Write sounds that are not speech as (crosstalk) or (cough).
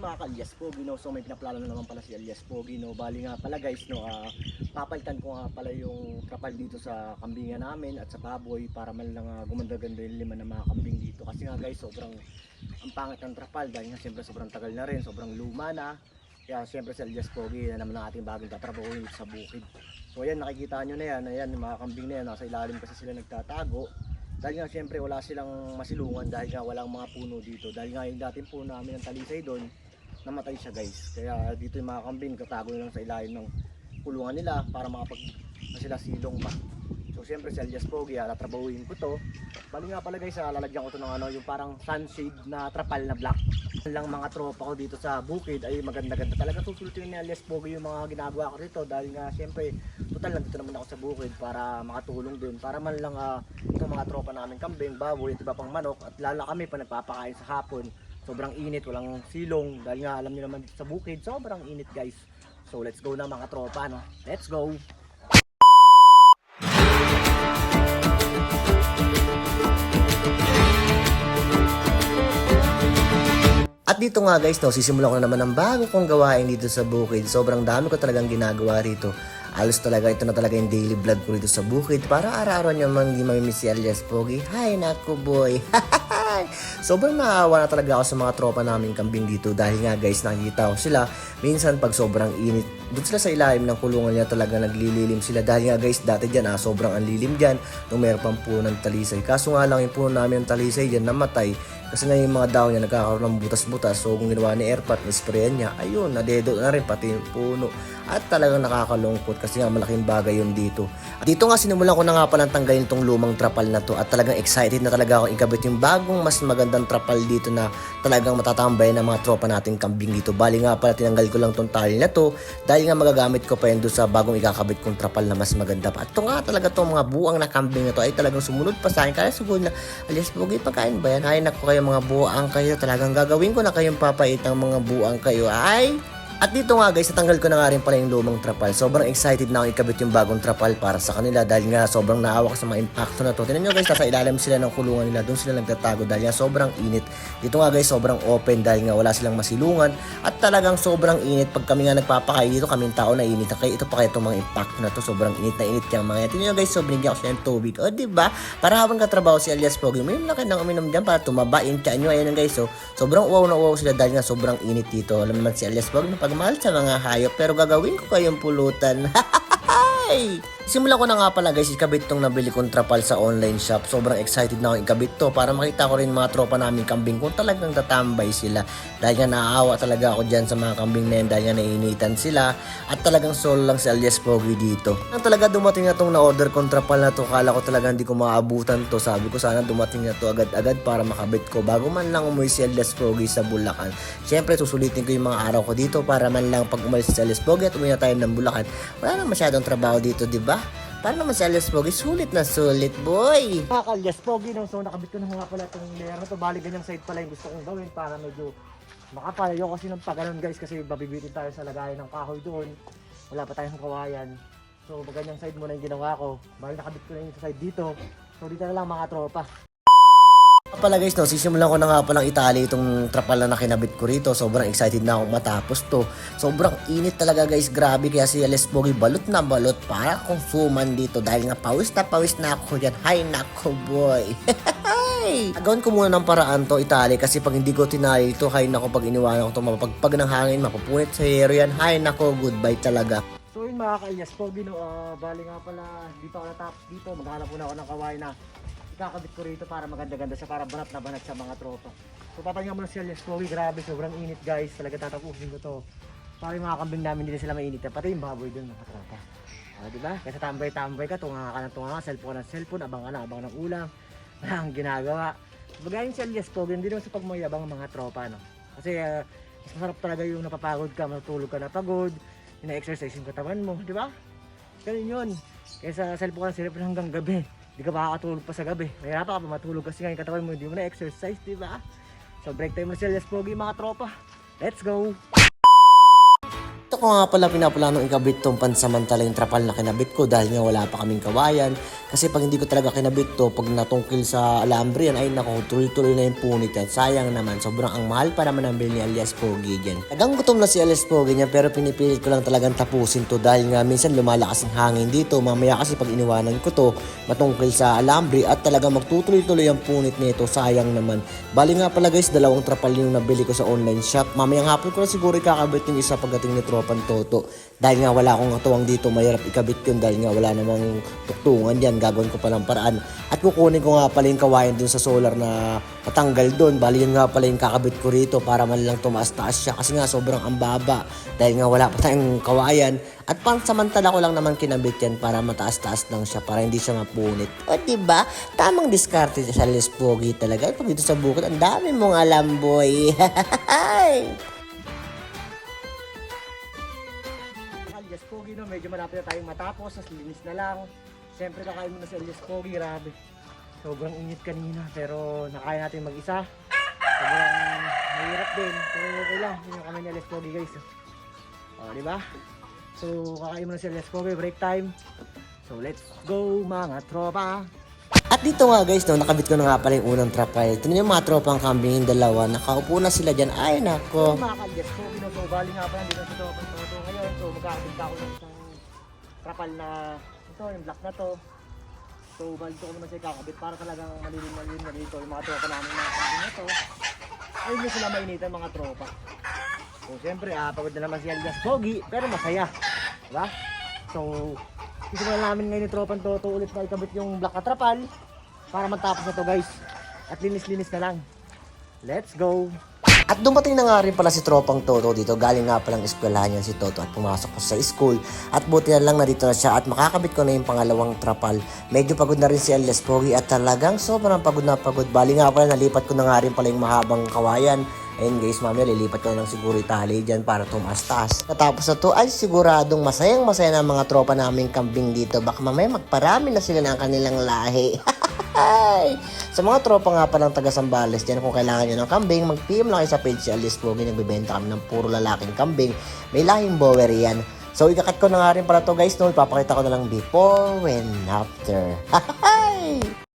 mga ka-alias Pogi, no? So may pinaplano na naman pala si alias Pogi, no? Bali nga pala guys, no? ah, papalitan ko nga pala yung trapal dito sa kambingan namin at sa baboy para man lang ah, gumanda-ganda yung lima ng mga kambing dito. Kasi nga guys, sobrang ang pangit ng trapal dahil nga siyempre sobrang tagal na rin, sobrang luma na. Kaya siyempre si alias Pogi, yan naman ang ating bagong tatrabaho dito sa bukid. So ayan, nakikita nyo na yan, ayan, yung mga kambing na yan, nasa ilalim kasi sila nagtatago. Dahil nga siyempre wala silang masilungan dahil nga walang mga puno dito. Dahil nga yung dating puno namin ng talisay doon, namatay siya guys. Kaya dito yung mga kambing, katago lang sa ilalim ng kulungan nila para makapag na sila silong ba. So siyempre si Alias Pogi, ah, tatrabahuin ko to. Bali nga pala guys, ah, lalagyan ko to ng ano, yung parang sunshade na trapal na black. lang mga tropa ko dito sa bukid ay maganda-ganda talaga susulutin ni Alias Pogi yung mga ginagawa ko rito dahil nga siyempre total nandito naman ako sa bukid para makatulong din para man lang ah, itong mga tropa namin kambing, baboy, at iba pang manok at lalo kami pa nagpapakain sa hapon sobrang init, walang silong dahil nga alam niyo naman sa bukid sobrang init guys so let's go na mga tropa no let's go At dito nga guys, no, sisimulan ko na naman ang bago kong gawain dito sa bukid. Sobrang dami ko talagang ginagawa rito. Alos talaga, ito na talaga yung daily vlog ko rito sa bukid. Para araw-araw nyo man hindi mamimiss si Alias Pogi. Hi, naku boy. (laughs) sobrang naawa na talaga ako sa mga tropa namin kambing dito. Dahil nga guys, nakikita ko sila. Minsan pag sobrang init, doon sila sa ilalim ng kulungan niya talaga naglililim sila. Dahil nga guys, dati dyan, ah, sobrang ang lilim dyan. Nung meron pang puno ng talisay. Kaso nga lang yung puno namin ng talisay dyan namatay. Kasi nga yung mga dahon niya nagkakaroon ng butas-butas. So kung ginawa ni Airpat, sprayan niya, ayun, nadedo na rin pati yung puno. At talagang nakakalungkot kasi nga malaking bagay yun dito. At dito nga sinimulan ko na nga palang tanggalin itong lumang trapal na to. At talagang excited na talaga ako ikabit yung bagong mas magandang trapal dito na talagang matatambay ng mga tropa nating kambing dito. Bali nga pala tinanggal ko lang tong tali na to dahil nga magagamit ko pa yun doon sa bagong ikakabit kong trapal na mas maganda pa. At ito nga talaga tong mga buang na kambing na to ay talagang sumunod pa sa akin. Kaya siguro na, alias bugi pagkain ba yan? Ay naku kayo mga buang kayo. Talagang gagawin ko na kayong papait ng mga buang kayo. Ay! At dito nga guys, natanggal ko na nga rin pala yung lumang trapal. Sobrang excited na ako ikabit yung bagong trapal para sa kanila dahil nga sobrang naawa ko sa mga impacto na to. Tignan nyo guys, nasa ilalim sila ng kulungan nila. Doon sila nagtatago dahil nga sobrang init. Dito nga guys, sobrang open dahil nga wala silang masilungan. At talagang sobrang init. Pag kami nga nagpapakain dito, kaming tao na init. Kaya ito pa kaya itong mga impacto na to. Sobrang init na init yung mga yan. Tignan nyo guys, so binigyan ko siya ng tubig. O diba? Para habang katrabaho si alias Pogi, may laki ng uminom dyan para tumaba yung tiyan nyo. Ayun guys, so sobrang uwaw na uwaw sila dahil nga sobrang init dito. Alam naman si alias Pogi, pagmahal sa mga hayop pero gagawin ko kayong pulutan. (laughs) Ay! Simulan ko na nga pala guys, ikabit tong nabili kong trapal sa online shop. Sobrang excited na ako ikabit to para makita ko rin mga tropa namin kambing kung talagang tatambay sila. Dahil nga naaawa talaga ako dyan sa mga kambing na yan dahil nga nainitan sila. At talagang solo lang si alias Pogi dito. Nang talaga dumating na tong na-order kong trapal na to, kala ko talaga hindi ko maabutan to. Sabi ko sana dumating na to agad-agad para makabit ko bago man lang umuwi si alias Pogi sa Bulacan. Siyempre susulitin ko yung mga araw ko dito para man lang pag umalis si alias Pogi at umuwi na tayo ng Bulacan. Wala na masyadong trabaho dito, di ba? Para naman si Alias Pogi, sulit na sulit, boy! Mga ka-Alias Pogi, no? so nakabit ko na nga pala itong layer na to. Bali, ganyang side pala yung gusto kong gawin para medyo makapal. Ayoko kasi ng paganon guys kasi babibitin tayo sa lagayan ng kahoy doon. Wala pa tayong kawayan. So, ganyang side muna yung ginawa ko. Bali, nakabit ko na yung side dito. So, dito na lang mga tropa. Pala guys, no, sisimulan ko na nga palang itali itong trapal na nakinabit ko rito. Sobrang excited na ako matapos to. Sobrang init talaga guys, grabe. Kaya si Alex Pogi balot na balot para konsuman dito. Dahil nga pawis na pawis na ako dyan. Hay nako boy. (laughs) Gawin ko muna ng paraan to itali kasi pag hindi ko tinali ito, hay nako pag iniwanan ko to mapagpag ng hangin, mapupunit sa hero yan. Hay nako, goodbye talaga. So yun mga ka-Elias Pogi, no, ah, bali nga pala, di pa ako natapos dito, maghanap muna ako ng kaway na ikakabit ko rito para maganda-ganda siya, para banat na banat sa mga tropa. So papahinga muna si Elias Pogi, grabe, sobrang init guys, talaga tatapusin ko to. Para yung mga kambing namin na sila mainit, pati yung baboy dun mga tropa. Ah, di ba? Kasi tambay-tambay ka, tunga ka ng tunga ka, cellphone ng cellphone, abang ka na, abang ng ulam. (laughs) Wala kang ginagawa. Bagayin si Elias Pogi, hindi naman sa pagmayabang mga tropa, no? Kasi ah, mas masarap talaga yung napapagod ka, matulog ka na pagod, ina-exercise yung katawan mo, di ba? Ganun yun. Kaya sa cellphone ng cellphone hanggang gabi, hindi ka makakatulog pa sa gabi. Mahirapan ka pa matulog kasi nga yung katawan mo, hindi mo na-exercise, di ba? So break time na si Elias Pogi, mga tropa. Let's go! Ito ko nga pala pinaplano ikabit tong pansamantalang trapal na kinabit ko dahil nga wala pa kaming kawayan. Kasi pag hindi ko talaga kinabit to, pag natungkil sa alambre yan, ay nako, tuloy-tuloy na yung punit yan. Sayang naman, sobrang ang mahal pa naman ang ni alias Pogi dyan. Tagang gutom na si alias Pogi niya, pero pinipilit ko lang talagang tapusin to dahil nga minsan lumalakas ang hangin dito. Mamaya kasi pag iniwanan ko to, matungkil sa alambre at talaga magtutuloy-tuloy ang punit nito. Sayang naman. Bali nga pala guys, dalawang trapal yung nabili ko sa online shop. Mamayang hapon ko na siguro ikakabit yung isa pagdating ni Tropan Toto. Dahil nga wala akong katuwang dito, mahirap ikabit yun dahil nga wala namang tuktungan dyan. Gagawin ko pa ng paraan. At kukunin ko nga pala yung kawayan dun sa solar na matanggal dun. Bali yun nga pala yung kakabit ko rito para man lang tumaas-taas siya. Kasi nga sobrang ambaba. Dahil nga wala pa tayong kawayan. At pansamantala ko lang naman kinabit yan para mataas-taas lang siya. Para hindi siya mapunit. O diba? Tamang diskarte sa Les Pogi talaga. Pag dito sa bukid, ang dami mong alam boy. (laughs) Alias Pogi no, medyo malapit na tayong matapos, as linis na lang. Siyempre nakain mo na si Alias Pogi, grabe. Sobrang init kanina, pero nakaya natin mag-isa. Sobrang mahirap din, pero okay lang. Yun yung kami ni Alias Pogi guys. O, di ba? So, kakain mo na si Alias Pogi, break time. So, let's go mga tropa. At dito nga guys, no, nakabit ko na nga pala yung unang trapal. Ito yung mga tropang kambing yung dalawa. Nakaupo na sila dyan. Ay nako. So, mga ka-Alias Pogi no, so bali nga pala dito sa Toto ngayon. So, magkakabit ako ng trapal na ito, yung black na to. So, bali ko naman siya kakabit para talagang malilim malilim na dito yung mga tropa namin mga kambing na to. Ayun yung sila mainitan mga tropa. So, siyempre, ah, pagod na naman si Alias Pogi, pero masaya. Diba? So, gusto na namin ngayon ni Tropan Toto ulit na ikabit yung black na trapal para matapos na to guys. At linis-linis na lang. Let's go! At dumating na nga rin pala si Tropang Toto dito. Galing nga palang eskwelahan niya si Toto at pumasok ko sa school. At buti na lang na dito na siya at makakabit ko na yung pangalawang trapal. Medyo pagod na rin si Elias Pogi at talagang sobrang pagod na pagod. Bali nga pala nalipat ko na nga rin pala yung mahabang kawayan. Ayun guys, mamaya lilipat ko na lang siguro itali dyan para tumaas-taas. Natapos na to ay siguradong masayang masaya na mga tropa naming kambing dito. Baka mamaya magparami na sila ng kanilang lahi. (laughs) Ay! Sa mga tropa nga palang taga Sambales dyan, kung kailangan nyo ng kambing, mag-PM lang kayo sa page si Alice Pogi. Nagbibenta kami ng puro lalaking kambing. May lahing bower yan. So, ikakat ko na nga rin pala to guys, no? Ipapakita ko na lang before and after. (laughs)